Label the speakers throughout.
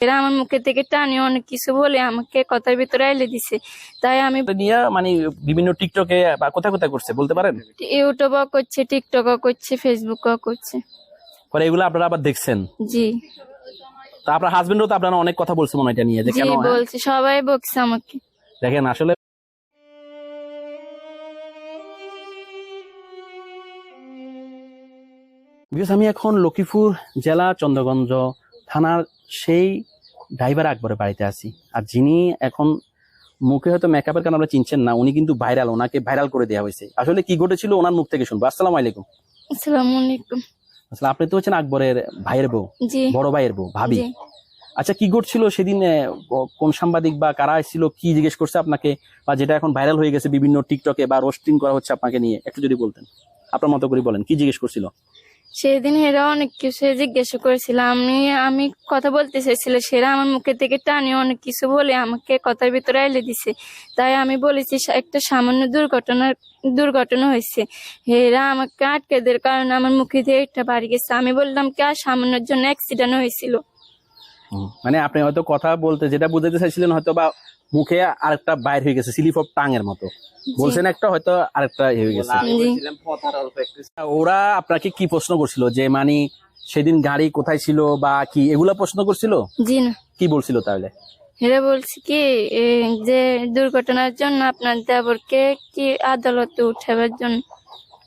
Speaker 1: এরা আমার মুখে থেকে টানে অনেক কিছু বলে আমাকে কথার ভিতরে আইলে দিছে। তাই আমি
Speaker 2: নিয়ে মানে বিভিন্ন টিকটকে বা কোথায় কোথায় করছে বলতে পারেন?
Speaker 1: ইউটিউবও করছে টিকটকও করছে ফেসবুকও করছে।
Speaker 2: পরে এগুলো আপনারা আবার দেখছেন?
Speaker 1: জি।
Speaker 2: তা আপনার হাজবেন্ডও তো আপনারা অনেক কথা বলছে মনে এটা নিয়ে যে কেন হ্যাঁ?
Speaker 1: বলছে সবাই বকছে আমাকে।
Speaker 2: দেখেন আসলে বিকজ আমি এখন লক্ষ্মীপুর জেলা চন্দ্রগঞ্জ থানার সেই ড্রাইভার আকবরের বাড়িতে আছি। আর যিনি এখন মুখে হয়তো মেকআপের কারণে আমরা চিনছেন না উনি কিন্তু ভাইরাল ওনাকে ভাইরাল করে দেওয়া হয়েছে। আসলে কি ঘটেছিল ওনার মুখ থেকে শুনব? আসসালামু আলাইকুম।
Speaker 1: আসসালামু আলাইকুম।
Speaker 2: আসলে আপনি তো হচ্ছেন আকবরের ভাইয়ের বউ বড় ভাইয়ের বউ ভাবি। আচ্ছা কি ঘটছিল সেদিন কোন সাংবাদিক বা কারা এসেছিল কি জিজ্ঞেস করছে আপনাকে? বা যেটা এখন ভাইরাল হয়ে গেছে বিভিন্ন টিকটকে বা রোস্টিং করা হচ্ছে আপনাকে নিয়ে একটু যদি বলতেন। আপনার মতো করে বলেন কি জিজ্ঞেস করছিল?
Speaker 1: সেদিন এরা অনেক কিছু জিজ্ঞাসা করেছিল। আমি আমি কথা বলতে চাইছিল, সেরা আমার মুখে থেকে টানে অনেক কিছু বলে আমাকে কথার ভিতরে আইলে দিছে। তাই আমি বলেছি একটা সামান্য দুর্ঘটনার দুর্ঘটনা হয়েছে। হেরা আমাকে আটকে দেওয়ার কারণে আমার মুখে দিয়ে একটা বাড়ি গেছে। আমি বললাম, কি আর সামান্যর জন্য অ্যাক্সিডেন্ট হয়েছিল?
Speaker 2: মানে আপনি হয়তো কথা বলতে যেটা বুঝাতে চাইছিলেন হয়তো বা মুখে আরেকটা বাইর হয়ে গেছে সিলিপ অফ টাং এর মতো বলছেন একটা হয়তো আরেকটা ইয়ে হয়ে গেছে। ওরা আপনাকে কি প্রশ্ন করছিল? যে মানে সেদিন গাড়ি কোথায় ছিল বা কি? এগুলো প্রশ্ন করছিল?
Speaker 1: জি না।
Speaker 2: কি বলছিল তাহলে?
Speaker 1: এরা বলছি কি যে দুর্ঘটনার জন্য আপনার দেবরকে কি আদালতে উঠাবার জন্য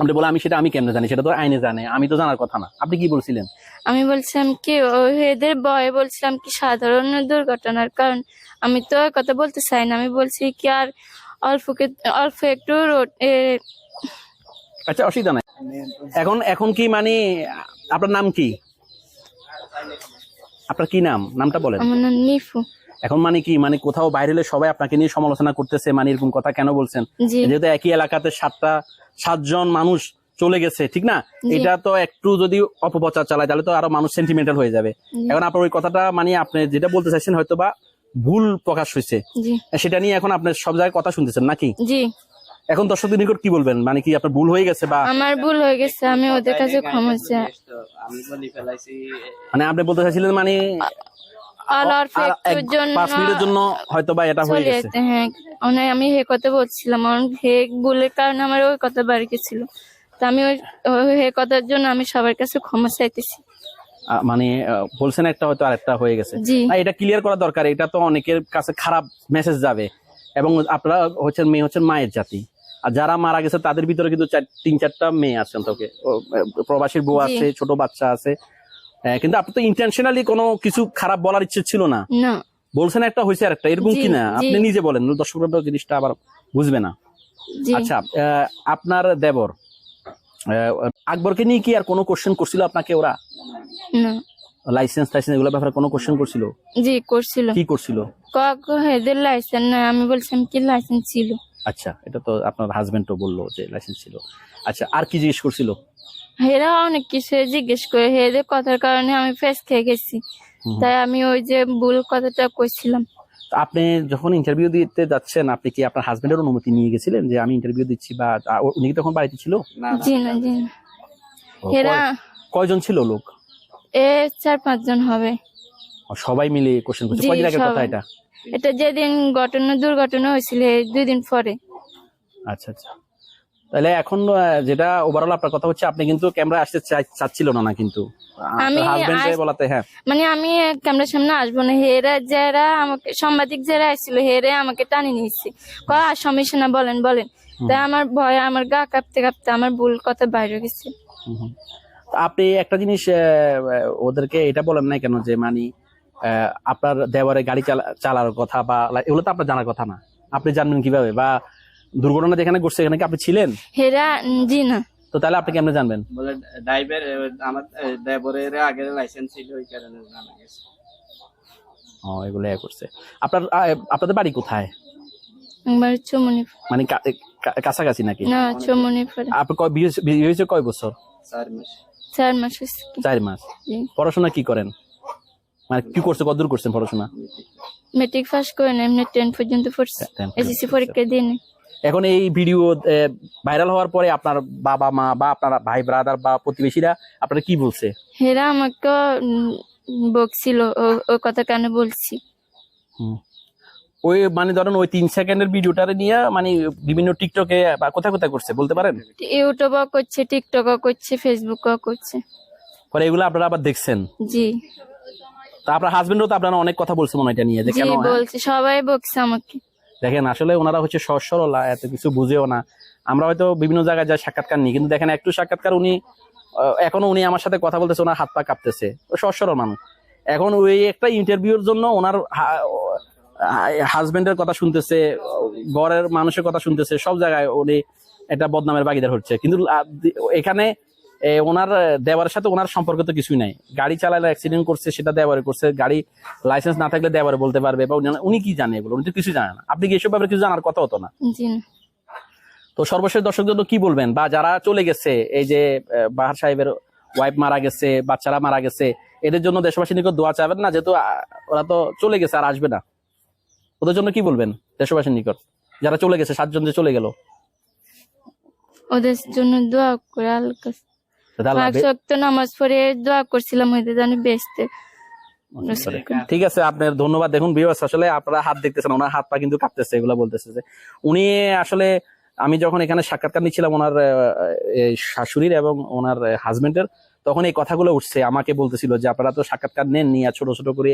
Speaker 2: আপনি বলে আমি সেটা আমি কেমনে জানি? সেটা তো আইনে জানে আমি তো জানার কথা না। আপনি কি বলছিলেন?
Speaker 1: আমি বলছিলাম কি এদের বয়ে বলছিলাম কি সাধারণ দুর্ঘটনার কারণ। আমি তো ওই কথা বলতে চাই না আমি বলছি কি আর অল্প অল্প একটু রোড
Speaker 2: আচ্ছা অসুবিধা নাই। এখন এখন কি মানে আপনার নাম কি? আপনার কি নাম? নামটা বলেন।
Speaker 1: আমার নাম নিফু।
Speaker 2: এখন মানে কি? মানে কোথাও বাইরে হলে সবাই আপনাকে নিয়ে সমালোচনা করতেছে মানে এরকম কথা কেন বলছেন? যেহেতু একই এলাকাতে সাতটা সাতজন মানুষ চলে গেছে ঠিক না? এটা তো একটু যদি অপপ্রচার চালায় তাহলে তো আরও মানুষ সেন্টিমেন্টাল হয়ে যাবে। এখন আপনার ওই কথাটা মানে আপনি যেটা বলতে চাইছেন হয়তো বা ভুল প্রকাশ হয়েছে। সেটা নিয়ে এখন আপনি সব জায়গায় কথা শুনতেছেন নাকি? এখন দর্শকদের নিকট কি বলবেন? মানে কি আপনার ভুল হয়ে গেছে বা
Speaker 1: আমার ভুল হয়ে গেছে আমি ওদের কাছে ক্ষমা চাই।
Speaker 3: আমি বলি ফেলাইছি।
Speaker 2: মানে আপনি বলতে চাইছিলেন মানে
Speaker 1: জন্য
Speaker 2: পাঁচ মিনিটের জন্য হয়তো বা এটা হয়ে গেছে।
Speaker 1: হ্যাঁ। মানে আমি হে কথা বলছিলাম হে কারণে আমার ওই কথা বাড়ি গেছিল। তো আমি ওই হে কথার জন্য আমি সবার কাছে ক্ষমা চাইতেছি।
Speaker 2: মানে বলছেন একটা হয়তো আরেকটা হয়ে গেছে। এটা ক্লিয়ার করা দরকার এটা তো অনেকের কাছে খারাপ মেসেজ যাবে। এবং আপনারা হচ্ছেন মেয়ে হচ্ছেন মায়ের জাতি। আর যারা মারা গেছে তাদের ভিতরে কিন্তু তিন চারটা মেয়ে আছেন তোকে প্রবাসীর বউ আছে ছোট বাচ্চা আছে। কিন্তু আপনি তো ইন্টেনশনালি কোনো কিছু খারাপ বলার ইচ্ছে ছিল না। বলছেন একটা হয়েছে আরেকটা এরকম
Speaker 1: জি,
Speaker 2: কি না? আপনি নিজে বলেন দর্শকরা জিনিসটা আবার বুঝবে না। আচ্ছা আপনার দেবর আকবরকে নিয়ে কি আর কোনো কোশ্চেন করছিল আপনাকে ওরা?
Speaker 1: না।
Speaker 2: লাইসেন্স টাইসেন্স এগুলো ব্যাপারে কোনো কোশ্চেন করছিল?
Speaker 1: জি করছিল।
Speaker 2: কি করছিল?
Speaker 1: এদের লাইসেন্স না আমি বলছিলাম কি লাইসেন্স ছিল?
Speaker 2: আচ্ছা এটা তো আপনার হাজবেন্ডও বলল যে লাইসেন্স ছিল। আচ্ছা আর কি জিজ্ঞেস করছিল?
Speaker 1: হেরা অনেক কিছু জিজ্ঞেস করে হেদের কথার কারণে আমি ফেস খেয়ে গেছি। তাই আমি ওই যে ভুল কথাটা কইছিলাম।
Speaker 2: আপনি যখন ইন্টারভিউ দিতে যাচ্ছেন আপনি কি আপনার হাজবেন্ডের অনুমতি নিয়ে গেছিলেন যে আমি ইন্টারভিউ দিচ্ছি বা উনি কি তখন বাড়িতে ছিল?
Speaker 1: জি না জি না। হেরা
Speaker 2: কয়জন ছিল লোক?
Speaker 1: এ চার পাঁচজন হবে।
Speaker 2: সবাই মিলে কোশ্চেন করছে। কয়দিন আগের কথা। এটা?
Speaker 1: এটা যেদিন ঘটনা দুর্ঘটনা হয়েছিল দুই দিন পরে।
Speaker 2: আচ্ছা আচ্ছা। তাহলে এখন যেটা ওভারঅল আপনার কথা হচ্ছে আপনি কিন্তু ক্যামেরা আসতে চাচ্ছিল না না কিন্তু। হাজবেন্ড বলাতে হ্যাঁ।
Speaker 1: মানে আমি ক্যামেরার সামনে আসব না। হেরা যারা আমাকে সাংবাদিক যারা আসছিল হেরে আমাকে টানি নিয়েছে। কয় আর সমস্যা না বলেন বলেন। তাই আমার ভয় আমার গা কাঁপতে কাঁপতে আমার ভুল কথা বাইরে গেছে।
Speaker 2: আপনি একটা জিনিস ওদেরকে এটা বলেন না কেন যে মানে আপনার দেওয়ারে গাড়ি চালা- চালার কথা বা এগুলো তো আপনার জানার কথা না। আপনি জানবেন কীভাবে? বা দুর্ঘটনা যেখানে ঘটছে এখানে কি আপনি ছিলেন?
Speaker 1: হেরা জি না।
Speaker 2: তো তাহলে আপনি কেমনে জানবেন?
Speaker 3: বলে ড্রাইভার আমার ড্রাইভারের আগের লাইসেন্স ছিল ওই কারণে জানা গেছে।
Speaker 2: ও এগুলো এ করছে। আপনার আপনাদের বাড়ি কোথায়?
Speaker 1: একবার চমনি
Speaker 2: মানে কাছাকাছি নাকি?
Speaker 1: না চমনি পরে
Speaker 2: আপনার কয় বিয়ে হয়েছে- কয় বছর?
Speaker 3: চার মাস।
Speaker 1: চার মাস
Speaker 2: চার মাস। পড়াশোনা কি করেন? মানে কি করছে কতদূর করছেন পড়াশোনা?
Speaker 1: মেট্রিক পাস করেন এমনি টেন পর্যন্ত পড়ছে।
Speaker 2: 10 পর্যন্ত
Speaker 1: এসএসসি পরীক্ষা দিয়ে
Speaker 2: এখন এই ভিডিও ভাইরাল হওয়ার পরে আপনার বাবা মা বা আপনার ভাই ব্রাদার বা প্রতিবেশীরা আপনারা কি বলছে?
Speaker 1: হেরা আমাকে বকছিল ও- কথা কেন বলছি?
Speaker 2: ওই মানে ধরেন ওই তিন সেকেন্ডের ভিডিওটারে নিয়ে মানে বিভিন্ন টিকটকে বা কোথায় কোথায় করছে বলতে পারেন?
Speaker 1: ইউটিউবও করছে টিকটকও করছে ফেসবুকও করছে।
Speaker 2: পরে এগুলো আপনারা আবার দেখছেন?
Speaker 1: জি।
Speaker 2: তা আপনার হাজবেন্ডও তো আপনারা অনেক কথা বলছে মনে হয় এটা নিয়ে যে কেন হ্যাঁ?
Speaker 1: বলছে সবাই বকছে আমাকে।
Speaker 2: দেখেন, আসলে ওনারা হচ্ছে সহজ সরল এত কিছু বুঝেও না। আমরা হয়তো বিভিন্ন জায়গায় যা সাক্ষাৎকার নিই, কিন্তু দেখেন, একটু সাক্ষাৎকার উনি এখনও উনি আমার সাথে কথা বলতেছে, ওনার হাত পা কাঁপতেছে। ও সহজ সরল মানুষ। এখন ওই একটা ইন্টারভিউর জন্য ওনার হাজবেন্ডের কথা শুনতেছে, ঘরের মানুষের কথা শুনতেছে, সব জায়গায় উনি একটা বদনামের বাগিদার হচ্ছে। কিন্তু এখানে ওনার দেওয়ারের সাথে ওনার সম্পর্ক তো কিছুই নাই। গাড়ি চালালে অ্যাক্সিডেন্ট করছে সেটা দেওয়ারে করছে গাড়ি লাইসেন্স না থাকলে দেওয়ারে বলতে পারবে বা উনি- কি জানে এগুলো? উনি তো কিছু জানে না। আপনি কি এসব ব্যাপারে কিছু জানার কথা হতো না? তো সর্বশেষ দর্শক জন্য কি বলবেন? বা যারা চলে গেছে এই যে বাহার সাহেবের ওয়াইফ মারা গেছে বাচ্চারা মারা গেছে এদের জন্য দেশবাসী নিকট দোয়া চাবেন না? যেহেতু ওরা তো চলে গেছে আর আসবে না। ওদের জন্য কি বলবেন দেশবাসীর নিকট? যারা চলে গেছে সাতজন যে চলে গেল।
Speaker 1: ওদের জন্য দোয়া করে নামাজ পড়ে দোয়া করছিলাম জানি বেসতে
Speaker 2: ঠিক আছে আপনার ধন্যবাদ। দেখুন বিবাস আসলে আপনারা হাত দেখতেছেন ওনার হাত পা কিন্তু কাঁপতেছে এগুলো বলতেছে যে উনি আসলে আমি যখন এখানে সাক্ষাৎকার নিচ্ছিলাম ওনার শাশুড়ির এবং ওনার হাজবেন্ডের তখন এই কথাগুলো উঠছে আমাকে বলতেছিল যে আপনারা তো সাক্ষাৎকার নেন নিয়ে ছোট ছোট করে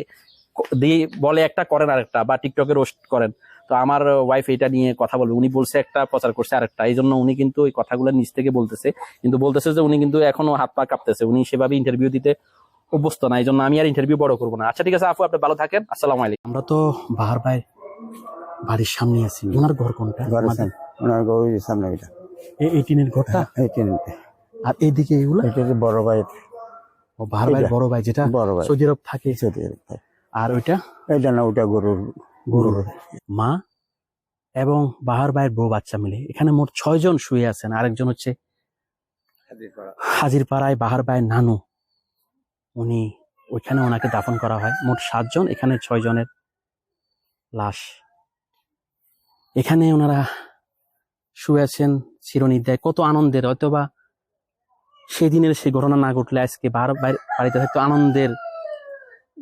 Speaker 2: দিয়ে বলে একটা করেন আরেকটা বা টিকটকে রোস্ট করেন। তো আমার ওয়াইফ এটা নিয়ে কথা বলবে। উনি বলছে একটা প্রচার করছে আরেকটা। এই জন্য উনি কিন্তু ওই কথাগুলো নিচ থেকে বলতেছে। কিন্তু বলতেছে যে উনি কিন্তু এখনও হাত পা কাঁপতেছে। উনি সেভাবে ইন্টারভিউ দিতে অভ্যস্ত না। এই জন্য আমি আর ইন্টারভিউ বড় করব না। আচ্ছা ঠিক আছে আপু আপনি ভালো থাকেন। আসসালামু আলাইকুম। আমরা তো বাহার ভাই বাড়ির সামনে আছি। ওনার ঘর কোনটা?
Speaker 4: ওনার গরুর সামনে এটা
Speaker 2: এই টিনের ঘরটা?
Speaker 4: এই তিনটে
Speaker 2: আর এইদিকে এগুলো?
Speaker 4: এটা বড় ভাই।
Speaker 2: ও বাহার
Speaker 4: এটা।
Speaker 2: বড় ভাই যেটা
Speaker 4: বড় ভাই।
Speaker 2: সৌদি আরব থাকে।
Speaker 4: ছোট ভাই
Speaker 2: আর ওইটা?
Speaker 4: এটা না ওটা গরুর
Speaker 2: গরুর। মা এবং বাহার ভাইয়ের বউ বাচ্চা মিলে। এখানে মোট ছয় জন শুয়ে আছেন। আরেকজন হচ্ছে হাজির পাড়ায় বাহার ভাইয়ের নানু। উনি ওইখানে ওনাকে দাফন করা হয়। মোট সাতজন এখানে ছয় জনের লাশ। এখানে ওনারা শুয়ে আছেন চিরনিদ্রায়। কত আনন্দের হয়তোবা সেদিনের সেই ঘটনা না ঘটলে আজকে বাহার ভাইয়ের বাড়িতে হয়তো আনন্দের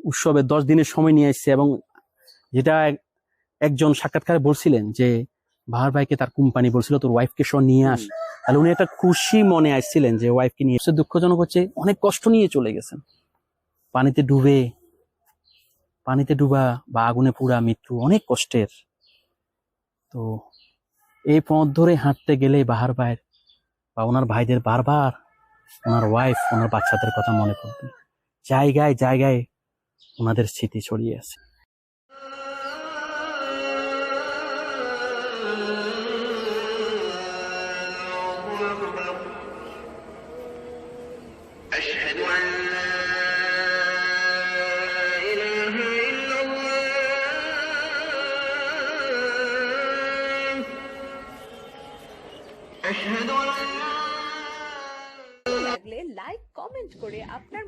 Speaker 2: উৎসবে দশ দিনের সময় নিয়ে এসছে এবং যেটা এক- একজন সাক্ষাৎকারে বলছিলেন যে বাহার ভাইকে তার কোম্পানি বলছিল তোর ওয়াইফকে সহ নিয়ে আস। তাহলে উনি একটা খুশি মনে আসছিলেন যে ওয়াইফকে নিয়ে এসে দুঃখজনক হচ্ছে অনেক কষ্ট নিয়ে চলে গেছেন। পানিতে ডুবে পানিতে ডুবা বা আগুনে পুরা মৃত্যু অনেক কষ্টের। তো এই পথ ধরে হাঁটতে গেলে বাহার ভাইয়ের বা ওনার ভাইদের বারবার ওনার ওয়াইফ ওনার বাচ্চাদের কথা মনে পড়বে। জায়গায় জায়গায় ওনাদের স্মৃতি ছড়িয়ে আছে।
Speaker 5: লাগলে লাইক কমেন্ট করে আপনার